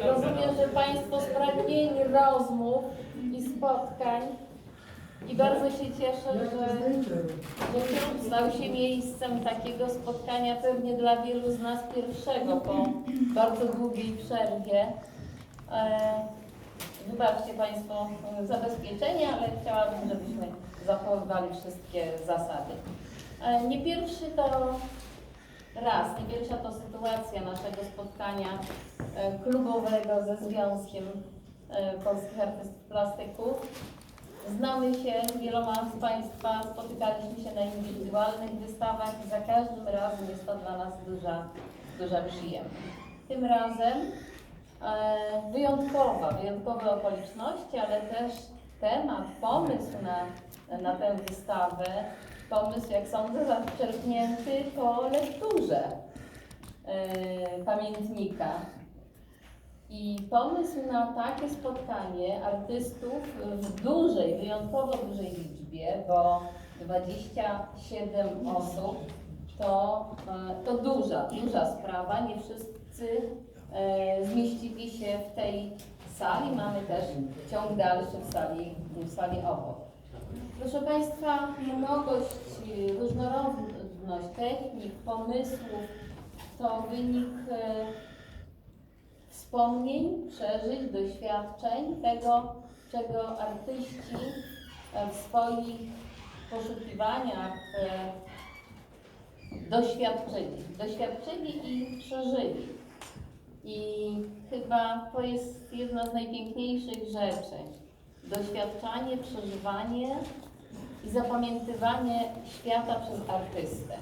Rozumiem, że Państwo spragnieni rozmów i spotkań i bardzo się cieszę, że, że klub stał się miejscem takiego spotkania pewnie dla wielu z nas pierwszego po bardzo długiej przerwie. E, wybaczcie Państwo e, zabezpieczenia, ale chciałabym, żebyśmy zachowywali wszystkie zasady. E, nie pierwszy to raz, pierwsza to sytuacja naszego spotkania e, klubowego ze Związkiem e, Polskich Artystów Plastyku. Znamy się wieloma z Państwa, spotykaliśmy się na indywidualnych wystawach i za każdym razem jest to dla nas duża, duża przyjemność. Tym razem e, wyjątkowa, wyjątkowe okoliczności, ale też temat, pomysł na, na tę wystawę, pomysł, jak sądzę, zaczerpnięty po lekturze e, pamiętnika. I pomysł na takie spotkanie artystów w dużej, wyjątkowo dużej liczbie, bo 27 osób to, e, to duża, duża sprawa. Nie wszyscy e, zmieścili się w tej sali. Mamy też ciąg dalszy w sali, w sali obok. Proszę Państwa, mnogość, y, różnorodność technik, pomysłów to wynik e, wspomnień, przeżyć, doświadczeń, tego, czego artyści e, w swoich poszukiwaniach e, doświadczyli. Doświadczyli i przeżyli. I chyba to jest jedna z najpiękniejszych rzeczy. Doświadczanie, przeżywanie i zapamiętywanie świata przez artystę.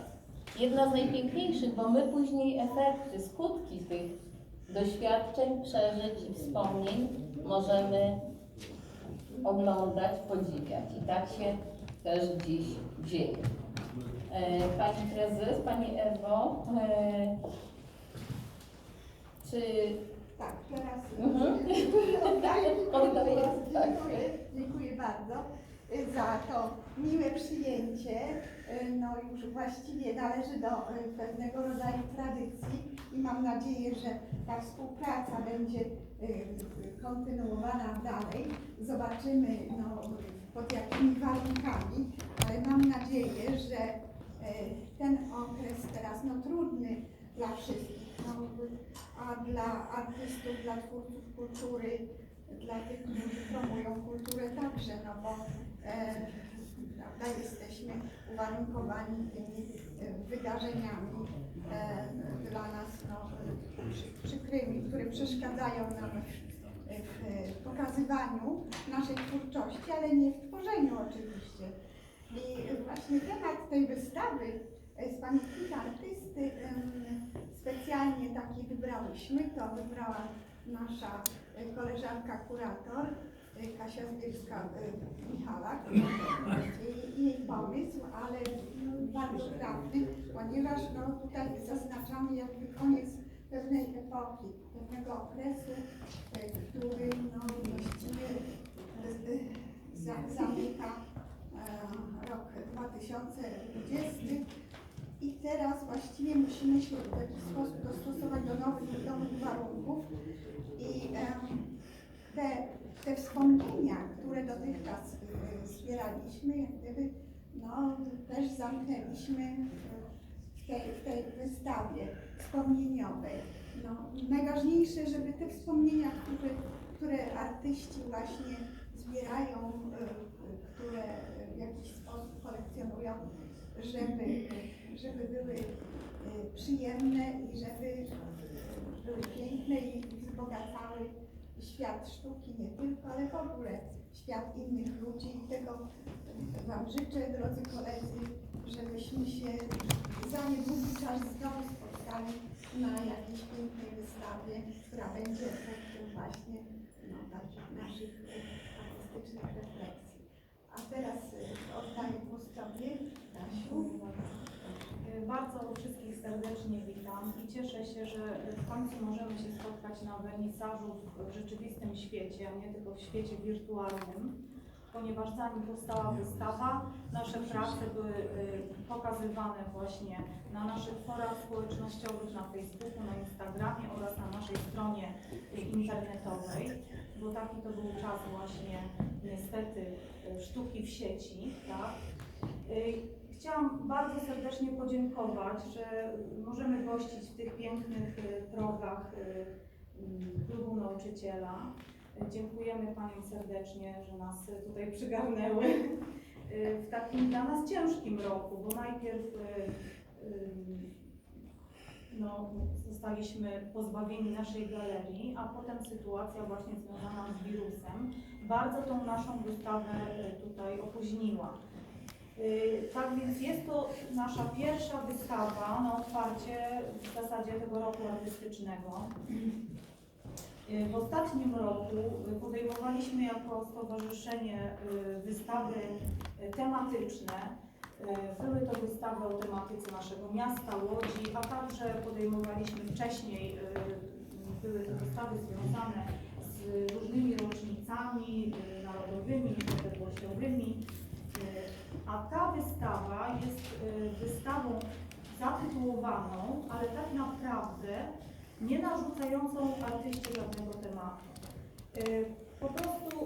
Jedna z najpiękniejszych, bo my później efekty, skutki tych doświadczeń, przeżyć i wspomnień możemy oglądać, podziwiać. I tak się też dziś dzieje. E, Pani prezes, Pani Ewo, e, czy Tak, teraz Mhm. oddaję Oddaję, teraz. tak. Dziękuję, dziękuję bardzo y, za to miłe przyjęcie. Y, No już właściwie należy do y, pewnego rodzaju tradycji i mam nadzieję, że ta współpraca będzie kontynuowana dalej. Zobaczymy no, pod jakimi warunkami, ale mam nadzieję, że ten okres teraz no, trudny dla wszystkich, a dla artystów, dla twórców kultury, dla tych, którzy promują kulturę także, no bo e, prawda, jesteśmy uwarunkowani tymi e, wydarzeniami e, dla nas no, przy- przykrymi, które przeszkadzają nam w, w pokazywaniu naszej twórczości, ale nie w tworzeniu oczywiście. I właśnie temat tej wystawy z pamiętnika artysty specjalnie taki wybrałyśmy, to wybrała nasza e, koleżanka kurator e, Kasia Zbierska-Michalak i i jej pomysł, ale bardzo trafny, ponieważ no, tutaj zaznaczamy jakby koniec pewnej epoki, pewnego okresu, e, który no, właściwie e, za- zamyka e, rok 2020 i teraz właściwie musimy się w jakiś sposób dostosować do nowych, nowych warunków i te, te wspomnienia, które dotychczas y, zbieraliśmy, jak gdyby no, też zamknęliśmy w tej, w tej wystawie wspomnieniowej. No, najważniejsze, żeby te wspomnienia, które, które artyści właśnie zbierają, y, y, które w jakiś sposób kolekcjonują, żeby, żeby były y, przyjemne i żeby y, były piękne i wzbogacały świat sztuki nie tylko, ale w ogóle świat innych ludzi. I tego Wam życzę, drodzy koledzy, żebyśmy się za niedługi czas znowu spotkali na jakiejś pięknej wystawie, która będzie efektem właśnie no, naszych artystycznych refleksji. A teraz y, oddaję głos Tobie, Kasiu. Bardzo wszystkich serdecznie witam i cieszę się, że w końcu możemy się spotkać na wernisażu w- rzeczywistym świecie, a nie tylko w świecie wirtualnym. ponieważ zanim powstała wystawa, nasze prace były y, pokazywane właśnie na naszych forach społecznościowych, na Facebooku, na Instagramie oraz na naszej stronie y, internetowej, bo taki to był czas właśnie niestety y, sztuki w sieci, tak? Chciałam bardzo serdecznie podziękować, że możemy gościć w tych pięknych y, progach y, mm, klubu nauczyciela. Dziękujemy Paniom serdecznie, że nas tutaj przygarnęły y, w takim dla nas ciężkim roku, bo najpierw no, zostaliśmy pozbawieni naszej galerii, a potem sytuacja właśnie związana z wirusem bardzo tą naszą wystawę tutaj opóźniła. Y, Tak więc jest to nasza pierwsza wystawa na otwarcie w zasadzie tego roku artystycznego. Y, W ostatnim roku podejmowaliśmy jako stowarzyszenie y, wystawy tematyczne. Były to wystawy o tematyce naszego miasta, Łodzi, a także podejmowaliśmy wcześniej, były to wystawy związane z różnymi rocznicami narodowymi, niepodległościowymi. A ta wystawa jest y, wystawą zatytułowaną, ale tak naprawdę nie narzucającą artyście żadnego tematu. Y, Po prostu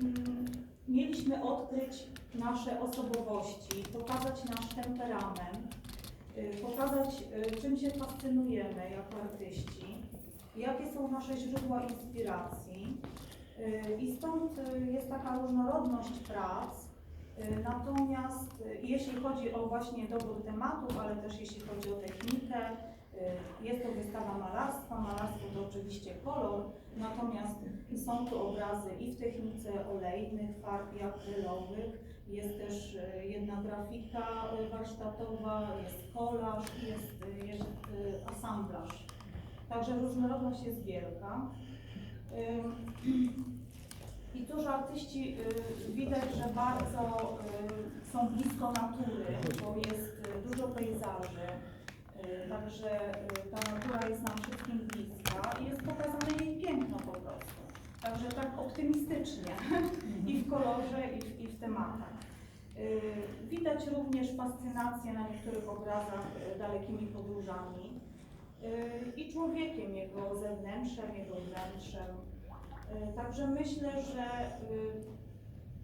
mm, mieliśmy odkryć nasze osobowości, pokazać nasz temperament, y, pokazać czym się fascynujemy jako artyści, jakie są nasze źródła inspiracji. I stąd jest taka różnorodność prac, Natomiast y, jeśli chodzi o właśnie dobór tematów, ale też jeśli chodzi o technikę, y, jest to wystawa malarstwa. Malarstwo to oczywiście kolor, natomiast są tu obrazy i w technice olejnych, farb i akrylowych. Jest też y, jedna grafika y, warsztatowa, jest kolaż jest, y, jest y, asamblaż. Także różnorodność jest wielka. I tu, że artyści y, widać, że bardzo y, są blisko natury, bo jest y, dużo pejzaży, y, także ta natura jest nam wszystkim bliska i jest pokazane jej piękno po prostu. Także tak optymistycznie i w kolorze, i w, i w tematach. Widać również fascynację na niektórych obrazach dalekimi podróżami i człowiekiem, jego zewnętrzem, jego wnętrzem. Także myślę, że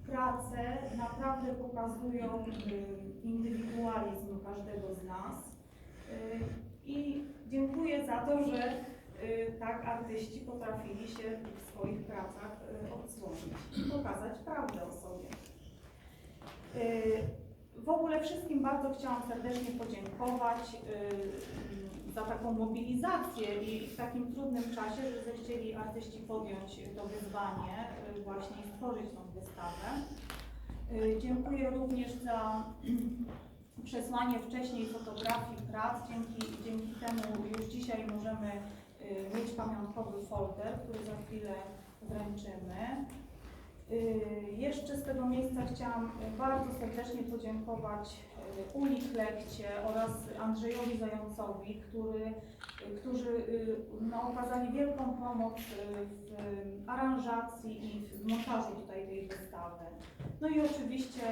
prace naprawdę pokazują y, indywidualizm każdego z nas. Y, I dziękuję za to, że y, tak artyści potrafili się w swoich pracach odsłonić i pokazać prawdę o sobie. W ogóle wszystkim bardzo chciałam serdecznie podziękować za taką mobilizację i w takim trudnym czasie, że zechcieli artyści podjąć to wyzwanie y, właśnie i stworzyć tą wystawę. Y, Dziękuję również za przesłanie wcześniej fotografii prac. Dzięki, dzięki temu już dzisiaj możemy y, mieć pamiątkowy folder, który za chwilę wręczymy. Y, Jeszcze z tego miejsca chciałam y, bardzo serdecznie podziękować y, Uli Klekcie oraz Andrzejowi Zającowi, który, którzy no, okazali wielką pomoc w aranżacji i w montażu tutaj tej wystawy. No i oczywiście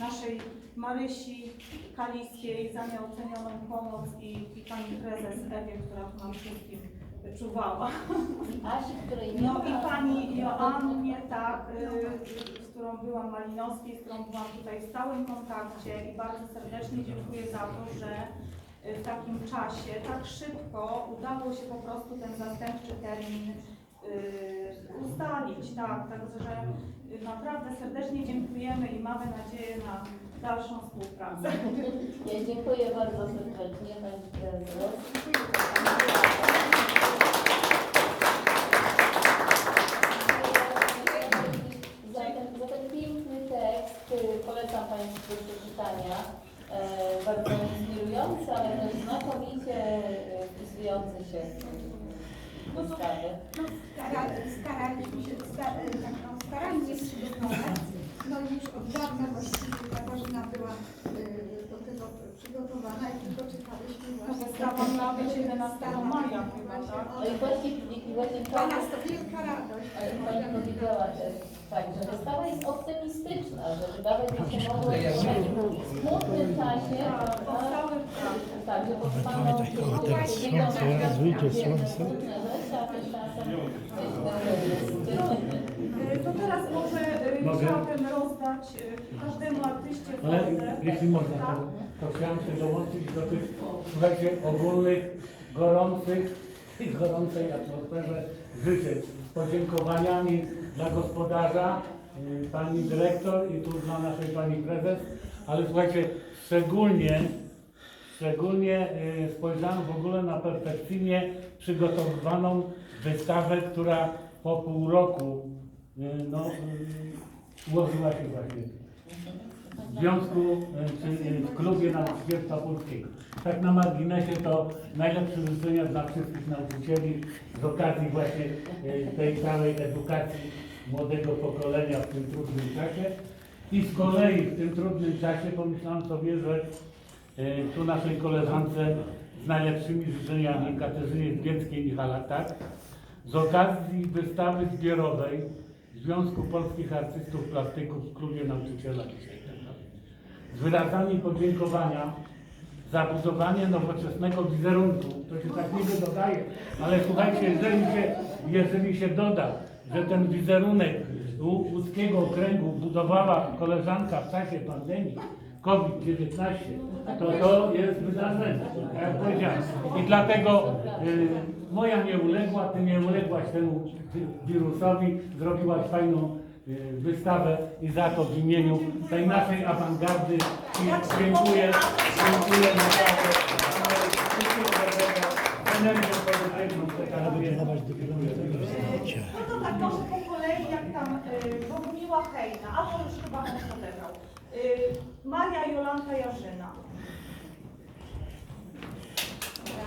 naszej Marysi Kaliskiej za nieocenioną pomoc i, i pani prezes Ewie, która tu nam wszystkim czuwała. Asi, której nie No i pani Joannie, tak, y, z którą byłam Malinowskiej, z którą byłam tutaj w stałym kontakcie i bardzo serdecznie dziękuję za to, że y, w takim czasie, tak szybko udało się po prostu ten zastępczy termin y, ustalić, tak, także y, naprawdę serdecznie dziękujemy i mamy nadzieję na dalszą współpracę. Ja dziękuję bardzo serdecznie Pani Prezes. Tekst y, polecam Państwu do przeczytania. E, bardzo inspirujący, ale też znakomicie y, wpisujący się. No, stara, staraliśmy się sta, tak, no, starannie przygotować. No już od dawna właściwie Katarzyna była y, przygotowana i tylko czekaliśmy No, właśnie. wystawa miała być 11 maja chyba, tak? No i właśnie, i właśnie Dla nas to wielka radość. Ale Pani powiedziała też, tak, że wystawa jest optymistyczna, że wydawać by się mogło że w takim smutnym czasie? Powstały Tak, że powstaną teraz wyjdzie słońce. To teraz może y, chciałabym rozdać y, każdemu artyście Ale jeśli można, to, chciałem się dołączyć do tych, słuchajcie, ogólnych, gorących gorącej atmosferze życzeń z podziękowaniami dla gospodarza, y, pani dyrektor i tu dla naszej pani prezes, ale słuchajcie, szczególnie, szczególnie y, spojrzałem w ogóle na perfekcyjnie przygotowywaną wystawę, która po pół roku y, no, y, ułożyła się właśnie w związku, e, czy e, w klubie nauczycielstwa polskiego. Tak na marginesie to najlepsze życzenia dla wszystkich nauczycieli z okazji właśnie e, tej całej edukacji młodego pokolenia w tym trudnym czasie. I z kolei w tym trudnym czasie pomyślałem sobie, że tu naszej koleżance z najlepszymi życzeniami Katarzynie Zbieckiej-Michalak, tak? Z okazji wystawy zbiorowej Związku Polskich Artystów Plastyków w Klubie Nauczyciela dzisiaj. Z wyrazami podziękowania za budowanie nowoczesnego wizerunku. To się tak niby dodaje, ale słuchajcie, jeżeli się, jeżeli się doda, że ten wizerunek łódzkiego okręgu budowała koleżanka w czasie pandemii COVID-19, to to jest wydarzenie, tak jak powiedziałem. I dlatego y, moja nie uległa, ty nie uległaś temu wi- wirusowi, zrobiłaś fajną wystawę i za to w imieniu tej naszej awangardy i dziękuję, dziękuję naprawdę. Mamy wszystkiego dobrego, energię pozytywną zdjęcia. No to tak może po kolei, jak tam y, Bogumiła Hejna, a to już chyba on odebrał. Y, Maria Jolanta Jarzyna,